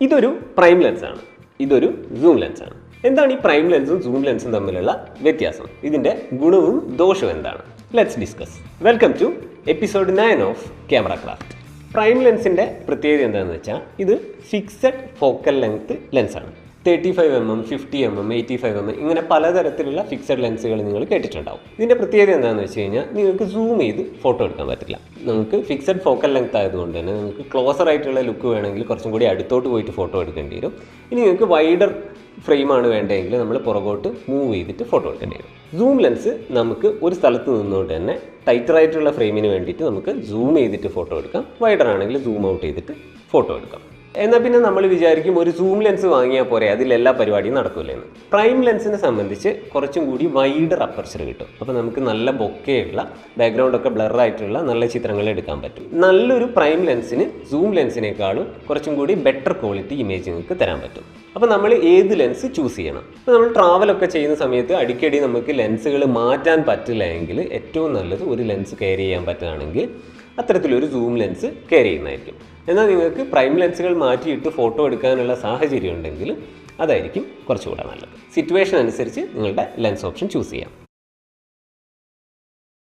ഇതൊരു പ്രൈം ലെൻസാണ് ഇതൊരു സൂം ലെൻസാണ് എന്താണ് ഈ പ്രൈം ലെൻസും സൂം ലെൻസും തമ്മിലുള്ള വ്യത്യാസം? ഇതിന്റെ ഗുണവും ദോഷവും എന്താണ്? Let's discuss welcome to episode nine of camera craft prime ലെൻസിന്റെ പ്രത്യേകത എന്താണെന്ന് വെച്ചാൽ ഇത് fixed focal length ലെൻസാണ് thirty five M M fifty M M eighty five M M ഇങ്ങനെ പലതരത്തിലുള്ള ഫിക്സഡ് ലെൻസുകൾ നിങ്ങൾ കേട്ടിട്ടുണ്ടാവും. ഇതിന്റെ പ്രത്യേകത എന്താണെന്ന് വെച്ച് കഴിഞ്ഞാൽ നിങ്ങൾക്ക് സൂം ചെയ്ത് ഫോട്ടോ എടുക്കാൻ പറ്റില്ല. നമുക്ക് ഫിക്സഡ് ഫോക്കൽ ലെങ്ത് ആയതുകൊണ്ട് തന്നെ നിങ്ങൾക്ക് ക്ലോസർ ആയിട്ടുള്ള ലുക്ക് വേണമെങ്കിൽ കുറച്ചും കൂടി അടുത്തോട്ട് പോയിട്ട് ഫോട്ടോ എടുക്കേണ്ടി വരും. ഇനി നിങ്ങൾക്ക് വൈഡർ ഫ്രെയിമാണ് വേണ്ടതെങ്കിൽ നമ്മൾ പുറകോട്ട് മൂവ് ചെയ്തിട്ട് ഫോട്ടോ എടുക്കേണ്ടി വരും. സൂം ലെൻസ് നമുക്ക് ഒരു സ്ഥലത്ത് നിന്നുകൊണ്ട് തന്നെ ടൈറ്റർ ആയിട്ടുള്ള ഫ്രെയിമിന് വേണ്ടിയിട്ട് നമുക്ക് സൂം ചെയ്തിട്ട് ഫോട്ടോ എടുക്കാം. വൈഡർ ആണെങ്കിൽ സൂം ഔട്ട് ചെയ്തിട്ട് ഫോട്ടോ എടുക്കാം. എന്നാൽ പിന്നെ നമ്മൾ വിചാരിക്കും ഒരു സൂം ലെൻസ് വാങ്ങിയാൽ പോരെ അതിൽ എല്ലാ പരിപാടിയും നടക്കില്ല എന്ന് പ്രൈം ലെൻസിനെ സംബന്ധിച്ച് കുറച്ചും കൂടി വൈഡർ അപ്പർച്ചർ കിട്ടും. അപ്പോൾ നമുക്ക് നല്ല ബൊക്കെയുള്ള ബാക്ക്ഗ്രൗണ്ട് ഒക്കെ ബ്ലർ ആയിട്ടുള്ള നല്ല ചിത്രങ്ങൾ എടുക്കാൻ പറ്റും. നല്ലൊരു പ്രൈം ലെൻസിന് സൂം ലെൻസിനേക്കാളും കുറച്ചും കൂടി ബെറ്റർ ക്വാളിറ്റി ഇമേജ് നിങ്ങൾക്ക് തരാൻ പറ്റും. അപ്പോൾ നമ്മൾ ഏത് ലെൻസ് ചൂസ് ചെയ്യണം? അപ്പോൾ നമ്മൾ ട്രാവലൊക്കെ ചെയ്യുന്ന സമയത്ത് അടിക്കടി നമുക്ക് ലെൻസുകൾ മാറ്റാൻ പറ്റില്ല എങ്കിൽ ഏറ്റവും നല്ലത് ഒരു ലെൻസ് കെയർ ചെയ്യാൻ പറ്റുകയാണെങ്കിൽ അത്തരത്തിലൊരു സൂം ലെൻസ് കെയർ ചെയ്യുന്നതായിരിക്കും എന്നാൽ നിങ്ങൾക്ക് പ്രൈം ലെൻസുകൾ മാറ്റിയിട്ട് ഫോട്ടോ എടുക്കാനുള്ള സാഹചര്യം ഉണ്ടെങ്കിൽ അതായിരിക്കും കുറച്ചുകൂടെ നല്ലത്. സിറ്റുവേഷൻ അനുസരിച്ച് നിങ്ങളുടെ ലെൻസ് ഓപ്ഷൻ ചൂസ് ചെയ്യാം.